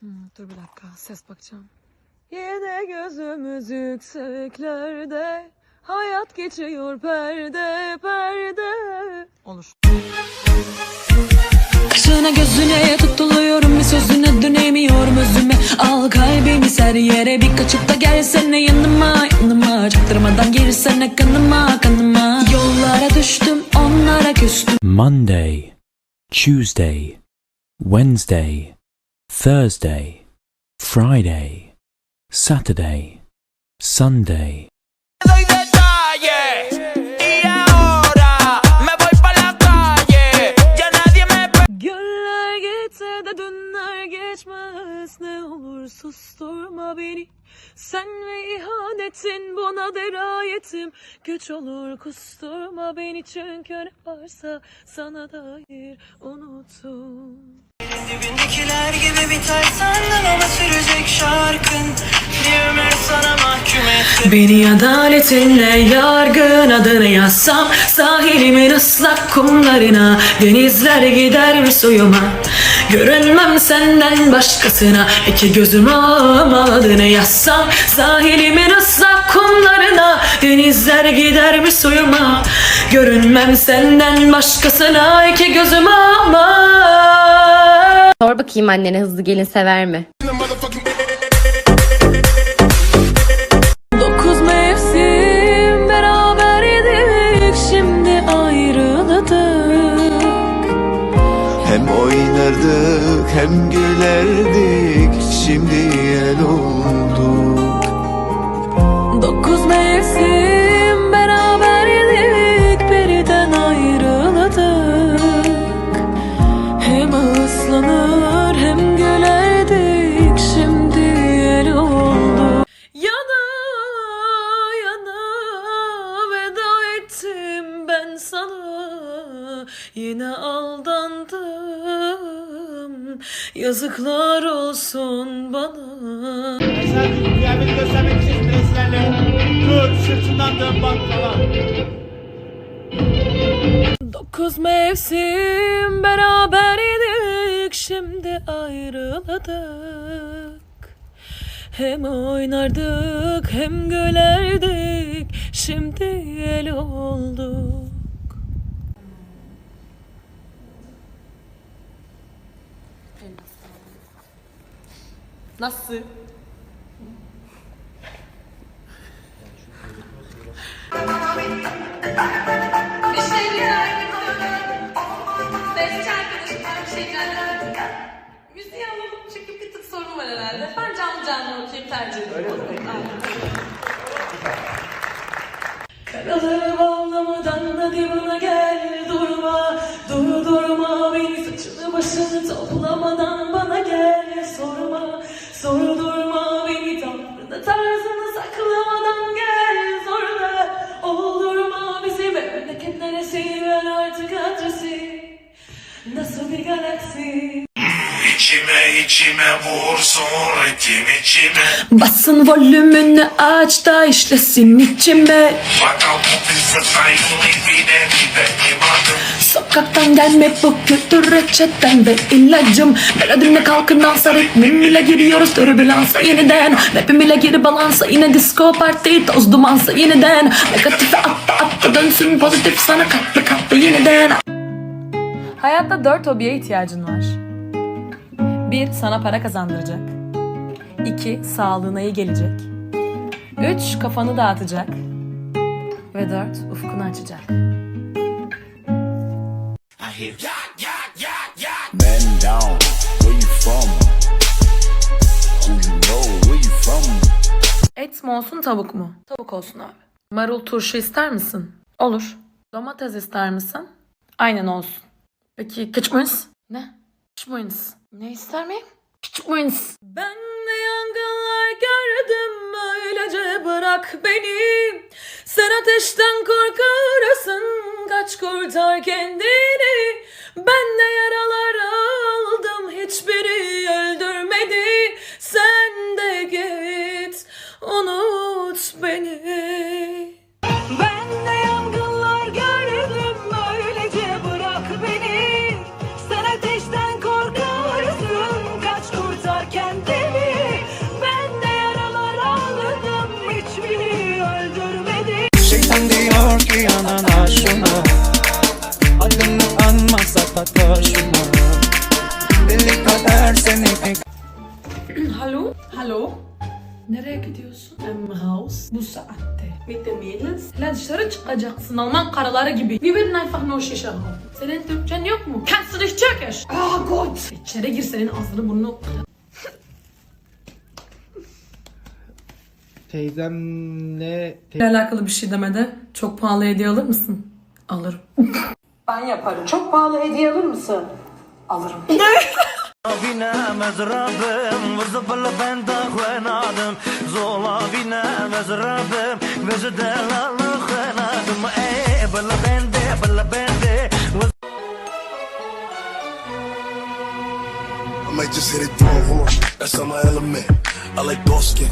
Hmm, dur bir dakika ses bakacağım. Yine gözümüz yükseklerde Hayat geçiyor perde perde. Olur. Kaşına gözüne tutuluyorum bir sözüne dönemiyorum özüme. Al kalbimi ser yere bir kaçıp da gelsene yanıma. Yanıma Çaktırmadan girsene kanıma kanıma. Yollara düştüm onlara küstüm. Monday, Tuesday, Wednesday, Thursday, Friday, Saturday, Sunday. doy detalles y ahora me voy pa la calle. Ya nadie me Güller geçse de dünler geçmez. Ne olur susturma beni. Sen ve ihanetin buna derayetim. Güç olur kusturma beni. Çünkü ne varsa sana dair unuttum Dibindekiler gibi biter senden ama sürecek şarkın. Bir ömür sana mahkum etti Beni adaletinle yargın adını yazsam Sahilimin ıslak kumlarına Denizler gider mi suyuma? Görünmem senden başkasına İki gözüm adını yazsam Sahilimin ıslak kumlarına Denizler gider mi suyuma? Görünmem senden başkasına İki gözüm ama bakayım annene hızlı gelin sever mi? Dokuz mevsim beraberdik Şimdi ayrıldık Hem oynardık hem gülerdik Şimdi el olduk Yine aldandım. Yazıklar olsun bana. Sen kıyafeti göstermek için preslerle dur sırtından dön bak falan. Dokuz mevsim beraberdik Şimdi ayrıldık. Hem oynardık hem gülerdik Şimdi el olduk Nasıl? Bestçi arkadaşımdan bir şey geldi. Müziği alalım çünkü bir tık sorun var herhalde. Ben canlı canlı okuyayım tercih ediyorum. Bağlamadan Basın volümünü aç da işlesin içime. Sokaktan gelme bu kültür reçeten ve ilacım Melodimle kalkın dansa ritmim ile giriyoruz türbülansa yeniden Rapim ile geri balansa yine disco parti toz dumansa yeniden Negatife attı attı dönsün pozitif sana katlı katlı yeniden Hayatta dört hobiye ihtiyacın var. Bir, sana para kazandıracak. İki, sağlığına iyi gelecek. Üç, kafanı dağıtacak. Ve dört, ufkunu açacak. Man down, where you from? Who you know, where you from? Et mi olsun tavuk mu? Tavuk olsun abi. Marul turşu ister misin? Olur. Domates ister misin? Aynen olsun. Peki küçük müyüz? Ne? Küçük müyüz? Ne ister miyim? Küçük müyüz? Ben de bırak beni. Sen ateşten korkarsın kaç kurtar kendini. Ben de yaralar ki yanına şuna Adını anmasa da taşıma Deli kader seni pek Hallo? Hallo? Nereye gidiyorsun? Im Haus. Bu saatte. Mit den Mädels. Lan dışarı çıkacaksın Alman karıları gibi. Wir werden einfach nur Shisha rauchen. Senin Türkçen yok mu? Kannst du nicht Türkisch? Ah gut. İçeri gir senin ağzını burnunu Teyzemle... Te- alakalı bir şey demede çok pahalı hediye alır mısın? Alırım. Ben yaparım. Çok pahalı hediye alır mısın? Alırım. I might just hit it through a horn. That's on my element. I like dark skin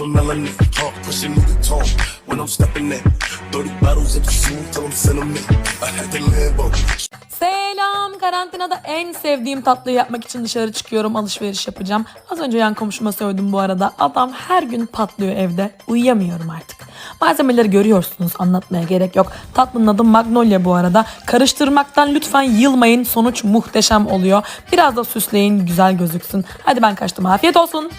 a melanin, talk pushing me the tone. When I'm stepping in, 30 bottles of the smooth till I'm sentiment. I had to live on. Selam. Karantinada en sevdiğim tatlıyı yapmak için dışarı çıkıyorum. Alışveriş yapacağım. Az önce yan komşuma söyledim bu arada. Adam her gün patlıyor evde. Uyuyamıyorum artık. Malzemeleri görüyorsunuz. Anlatmaya gerek yok. Tatlının adı Magnolia bu arada. Karıştırmaktan lütfen yılmayın. Sonuç muhteşem oluyor. Biraz da süsleyin. Güzel gözüksün. Hadi ben kaçtım. Afiyet olsun.